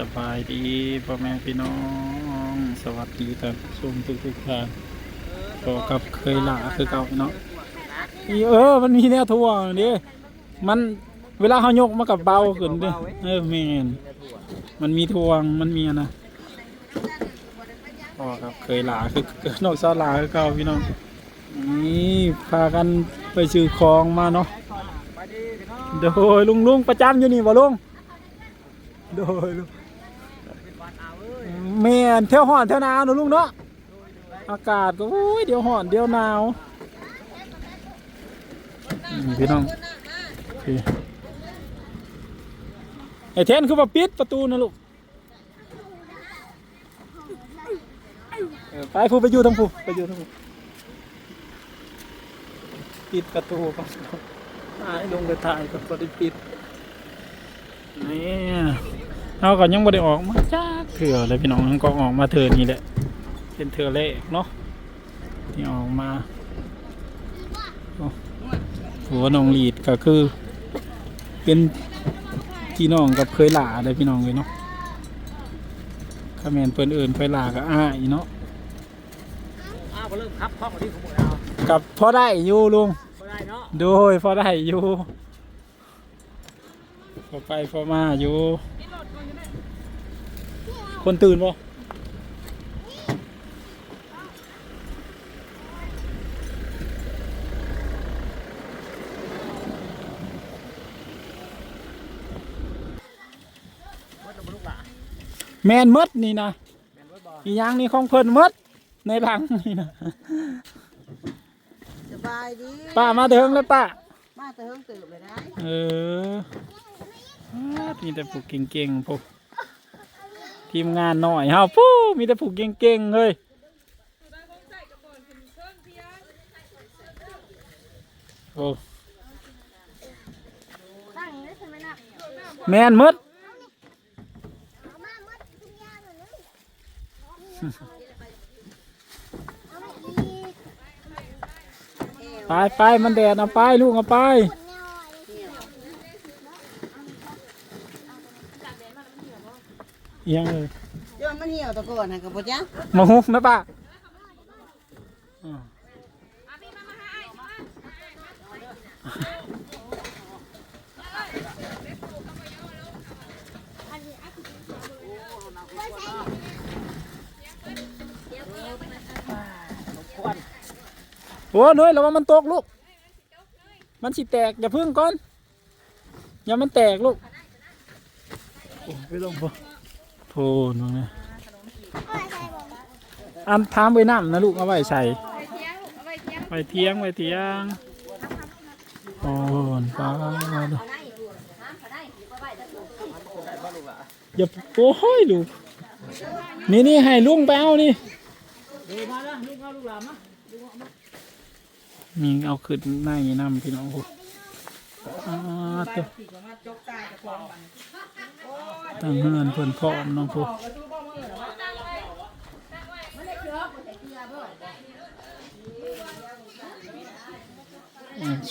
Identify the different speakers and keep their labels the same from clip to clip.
Speaker 1: สบายดีพ่อแม่พี่น้อง สวัสดีท่านชมทุกทุกท่านก็กับเคยหลาคือเก่าเนาะเออ มันมีแนวทั่วเดิมันเวลาเขายกมากับเบาขึ้นดิเออแมนมันมีทวงมันมีอะนะก็กับเคยหลาคือนอกซาลาคือเก่าพี่น้องนี่พากันไปซื้อของมาเนาะโดยลุงลุงประจำอยู่นี่บ่ลุงโดยลูก แม่นเที่ยวห่อนเที่ยวหนาวเนอะลุงเนาะอากาศก็โอ้ยเดี๋ยวห่อนเดี๋ยวหนาวอืมพี่น้องโอเคไอ้เทนคือว่าปิดประตูนะลูกเออไปผู้ไปอยู่ทั้งผู้ไปอยู่ทั้งผู้ปิดประตูก่อนถ่ายลงไปถ่ายก็พอได้ปิดนี่เราก็ยังไม่ได้ออกมาจ้าเถื่อเลยพี่น้องก็ออกมาเถื่อนี่แหละ เป็นเถื่อแรกเนาะที่ออกมาหัวน้องลีดก็คือ เป็นพี่น้องกับเคยหล่าเลยพี่น้องเลยเนาะข้าแมนเพิ่นเอินเคยหล่ากับอ้ายเนาะ
Speaker 2: กับข้องที่อ
Speaker 1: ได้อยู่ลุง
Speaker 2: ด้เนาะ
Speaker 1: โดยพอได้อยู่พอไปพอมาอยู่ คนตื่นบ่แมนหมดนี่นะ
Speaker 2: แม่นรถบอ
Speaker 1: อีหยังนี่ของเพิ่นหมดในหลังนี่นะ
Speaker 3: สบายดี
Speaker 1: ป้ามาเถิงเลยป้า
Speaker 3: มาแต่เฮิงตื่นเลยนะ
Speaker 1: เอออ้ามีแต่ผูกเก่งๆพวก ทีมงานหน่อยเฮาปู้มีแต่ผูกเก่งๆเฮ้ยโอ้แมนมดไปไปมันแดดเอาไปลูกเอาไป เอียังเลย
Speaker 3: เดี๋ยวมันเหี่ยวตะก่อนนะกับพ่อจ๊ะ
Speaker 1: มาฮุกนะป้าอ่าโอ้เนยระวังมันตกลูก มันสิแตกอย่าพึ่งก่อน อย่ามันแตกลูก โอ้ไม่ต้องพอ โทนตรงนี้อันทามไปน้ำนะลูกเอาไว้ใส่ไว้เทียงไว้เทียงโอ้นป้าดูอย่าโอ้ยลูกนี่นี่ให้ลุงไปเอานี่
Speaker 2: เดี๋ยวมาแล้วลูกเอาลูกหลานมา
Speaker 1: มีเอาขึ้นหน้าอย่างนี้น้ำพี่น้องโอ้อ่าเตัว ตั้งเงินเพิ่นพร้อมน้องผู้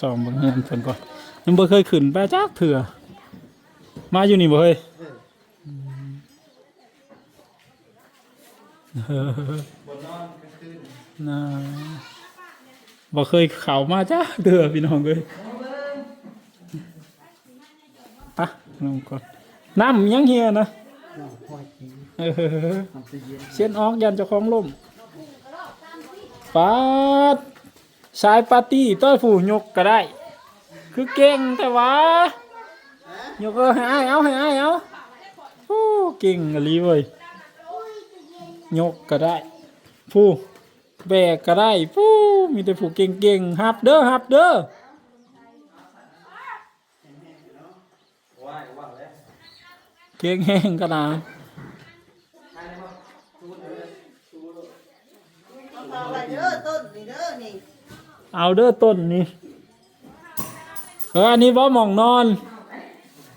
Speaker 1: สองเบงเงินเพิ่นก่อนยังบ่เคยขึ้นไปจักเถื่อมาอยู่นี่บ่เฮ้ยมเออน่าบ่เคยเข้ามาจ้าเดือพี่น้องเลยปะลงก่อน น้ำยังเฮียนะเออเส้นออกยันเจ้าของล่มปาดสายปาร์ตี้ต้อยผู้ยกก็ได้ คือเก่งแต่ว่ายกเออให้อ้ายเอาให้อ้ายเอาโอ้เก่งอะลีเว้ยยกก็ได้ผู้แบกก็ได้ปู้มีแต่ผู้เก่งๆฮับเด้อฮับเด้อ เก่งแห้งขนาด
Speaker 3: เอาไปเด้อต้นนี่เด้อนี่
Speaker 1: เอาเด้อต้นนี่เอออันนี้บ่หมองนอน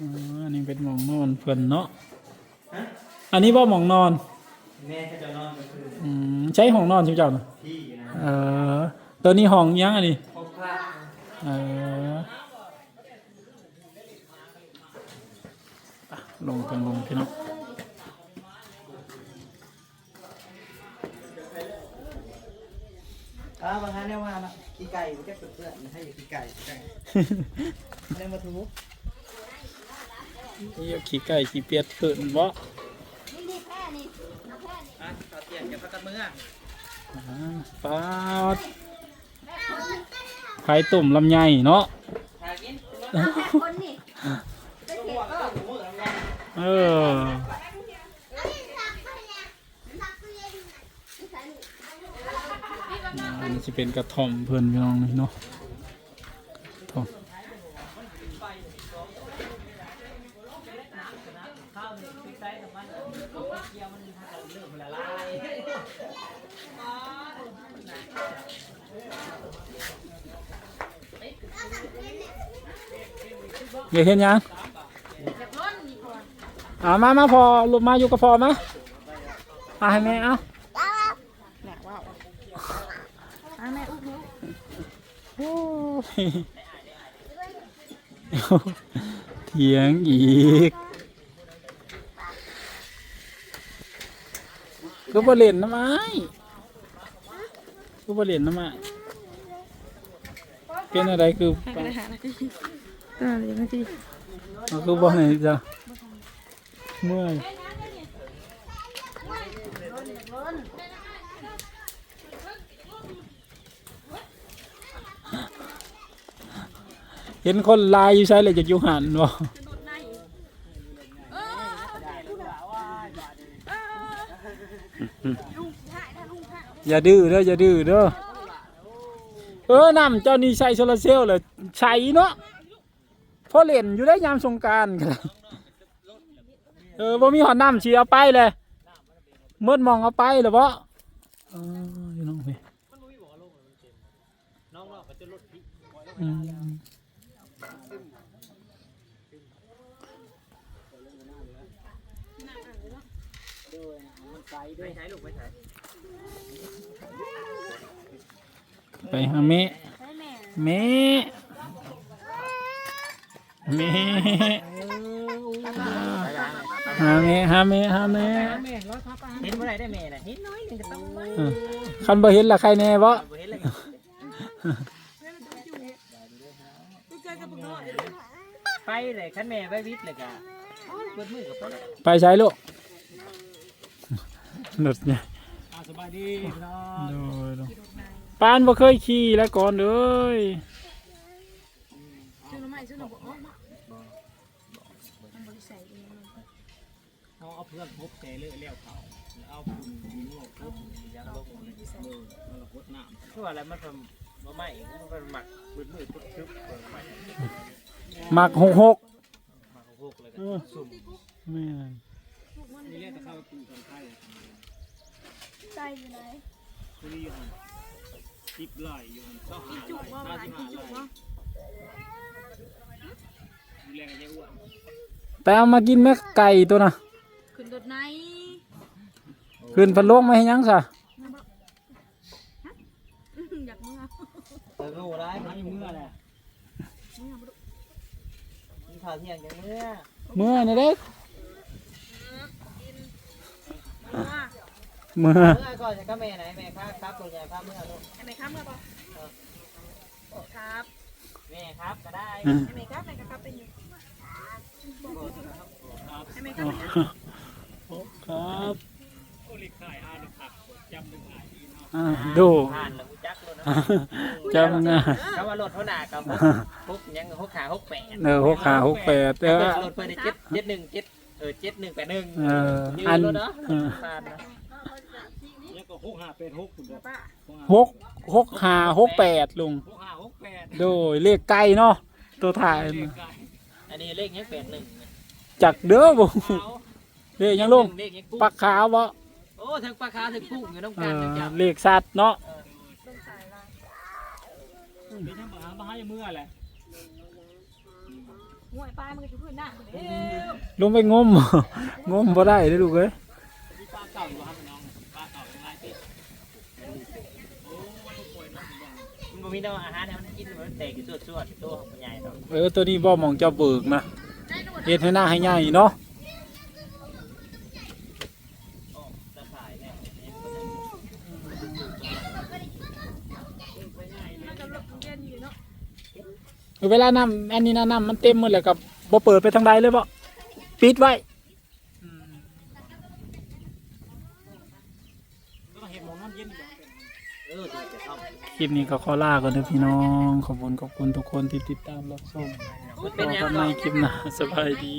Speaker 1: อ๋ออันนี้เป็นหมองนอนเพิ่นเนาะอันนี้บ่หมองนอน
Speaker 2: แม่ก็จะนอนกลางคืน
Speaker 1: อืมใช้ห้องนอนชิวเจ้านะ
Speaker 2: ที่นะ
Speaker 1: เออตัวนี้ห้องยังอันนี้
Speaker 2: พบพระ
Speaker 1: เออ ลงกันลงพี่น้อง
Speaker 4: อ้าวบางครั้งเนี่ยว่าขี้ไก่ม่นจะเปื่อนให้ขี้ไก่ขี้ไก่ม่ได้มาทุ
Speaker 1: บยอขี้ไก่ขี้เปียกเขินบ่
Speaker 4: อะต่อเตียงกับพันเมื่อ
Speaker 1: อ่าฟาดไข่ตุ่มลำไยเนาะ
Speaker 4: คนนี่
Speaker 1: เออ อันนี้จะเป็นกระท่อมเพิ่อนพี่น้องนี่เนาะกระท่อม
Speaker 2: ข้าวนี่พริกไทยกับมันเคี่ยวเห็
Speaker 1: นยัง อามามาพอลุกมาอยู่กับพอมาเอาให้แม่เอา
Speaker 3: อะแม่อุ้มหนู
Speaker 1: โอ้ยเถียงอีกก็บ่เล่นน้ำไม้ก็บ่เล่นน้ำไม้เป็นอะไรคือไป
Speaker 3: อ่าเดี๋ยวมาสิ
Speaker 1: เอาคือบ่ไหนจ้ะ เมื่อยเห็นคนลายอยู่ใช่เลยจากยู่หันบ่อย่าดื้อเด้ออย่าดื้อเด้อเออน้ำเจ้านี่ใส่โซลาเซลล์เลยใช้เนาะพอเล่นอยู่ได้ยามสงการกัน เออบ่มีหอดน้ำชีเอาไปเลยเมื่อมองเอาไปหรือบ่เอออยู่น้องพี่
Speaker 2: น้องเราก็จะลดพิไม่ใช้ลูก
Speaker 1: ไปหาแม่แม่แม่ หาแม่หาแม่หาแม่
Speaker 2: เห็นเมื่อไรได้แม่น่ะเห็นน้อยหนึงก็ต้องไว้
Speaker 1: เออคันบ่เห็นละใครแน่บ่
Speaker 2: บ่เห็นเลยไปเลยคันแม่ไปวิทย์เลยกะเปิดมือกับไปเลย
Speaker 1: ไปใช้ลูกหนุดเนี่ย
Speaker 2: อ่าสบายดีพี่น้อง
Speaker 1: โดยโดยปานบ่เคยขี่แล้วก่อนเลย
Speaker 2: เอา เอาเพื่อนพบใจเลยเลี้ยวเขาเอาคุณมีนวดพบยังลงเลยเออมันละพดน้ำคืออะไรมันทำมาใหม่มันเป็นหมักมืดมืดปุ๊บทึบเปิดใหม่
Speaker 1: มักหกหก
Speaker 2: มาของพวกเลย
Speaker 1: เออ
Speaker 2: สุ่ม
Speaker 1: แม่น
Speaker 2: นี่เรียกจะเข้าไปปลูกกันไข่
Speaker 5: ใจอยู่ไหน
Speaker 2: คุยอยู่หันจิบไหลอยู่หันเข้าหา
Speaker 5: จุก
Speaker 2: ไหล
Speaker 5: ว่า
Speaker 2: น่า
Speaker 5: หลาน
Speaker 2: จะ
Speaker 5: ที่
Speaker 2: หา
Speaker 5: จุกว่า
Speaker 2: ไหลดูแลกันยังอ้วน
Speaker 1: ไปเอามากินแม่ไก่ตัวน่ะ
Speaker 5: ขึ้นรถไหน
Speaker 1: ขึ้นพันโลงมาให้ยังซะ
Speaker 5: อยากเมื่อ
Speaker 4: เติมหูได้
Speaker 2: มันเมื่อแหละ
Speaker 4: มีข่าวเที่ยงอย่างเมื่อ
Speaker 1: เมื่อนี่เด้
Speaker 5: เมื่อ
Speaker 1: เมื่อ
Speaker 4: เมื่อก่อนจะก็แม่ไหนแม่ครับครับตัวใหญ่ครับเมื่อลูก
Speaker 5: ไอ้ไหมครับเมื่อปะครับ
Speaker 4: แม่ครับก็ได้
Speaker 5: ไอ้ไหมครับไอ้ครับเป็นอยู่ไอ้ไหมครับเป็นอยู่
Speaker 1: ครับ
Speaker 2: โอ้ลิขายอาหนึ่งผักจำหนึ่งหายดีเนาะ
Speaker 1: อ่าดู
Speaker 4: ผ่านแล้วกูจักเลยนะ
Speaker 1: จำนะ
Speaker 4: เขาว่ารถเท่าหนากับฮุกยังฮุกขาฮุกแปด
Speaker 1: เออหกขาหกแปดเออ
Speaker 4: รถเปิดได้เจ็ดเจ็ดหนึ่งเจ็ดเออเจ็ดหนึ่งแปดหนึ่ง
Speaker 1: เออ
Speaker 4: ยื
Speaker 1: อั
Speaker 4: น
Speaker 1: น
Speaker 4: รถเนาะ
Speaker 1: เออ
Speaker 4: ผ่านนะ
Speaker 2: แล้วก็หกห้าเป็นหกคุณบอก
Speaker 5: ป้า
Speaker 1: หกหกขาหกแปดลุง
Speaker 2: หกห้าหกแปด
Speaker 1: โดยเลขไก่เนาะตัวถ่าย
Speaker 2: เลขไก่
Speaker 4: อันนี้เลขยังแปดหนึ่ง
Speaker 1: จักเด้อบ่
Speaker 2: เอา
Speaker 1: เลขยังลุง
Speaker 4: เลขยังกุ้ง
Speaker 1: ปักขาวบ่
Speaker 4: โอ้ทั้งปลาคาทั้งกุ้งอยู่น้ำ
Speaker 1: เอ
Speaker 4: กัน
Speaker 1: อ
Speaker 4: ทั้งจับ
Speaker 1: เลขสัตว์เนาะ
Speaker 5: ต้องสายลาย
Speaker 2: เดี๋ยวจะมาหามาให้เมื่อแหละ
Speaker 5: ห่วยปลายมันก็อยู่พื้นหน้าคนเดียว
Speaker 1: ลงไปงมงมบ่ได้เด้อลูกเอ้ย
Speaker 2: มีปลาเก่าอยู่ครับน้องปลาเก่ายังไงติโอ้ยป่วยน้องอย่าง
Speaker 4: มันบ่มีน้ำอาหารให้มันกินมันแตกอยู่ส่วนๆตัวของมันใหญ่เนาะ
Speaker 1: เออตัวนี้บ่หมองเจ้าเบิกนะเฮ็ดให้หน้าให้ใหญ่เนาะ
Speaker 4: โอ้ตะข่ายเนี่ย
Speaker 5: ย็นอยู่เนาะ
Speaker 1: เวลาน้ำอันนี้นะน้ำมันเต็มหมดเลยกับบ่เปิดไปทางใดเลยบ่ปิดไว้
Speaker 2: ต้องเห็นหมองน้ำเย็นอยู่เออเดี๋ยวจะเข้า
Speaker 1: คลิปนี้ก็ขอลาก่อนเด้อพี่น้อง ขอบคุณขอบคุณทุกคนที่ติดตามรับชม
Speaker 2: มัน
Speaker 1: พ
Speaker 2: เป็น
Speaker 1: บ
Speaker 2: ยัง
Speaker 1: กัน
Speaker 2: ไง
Speaker 1: ใหม่คลิปหน้าสบายดี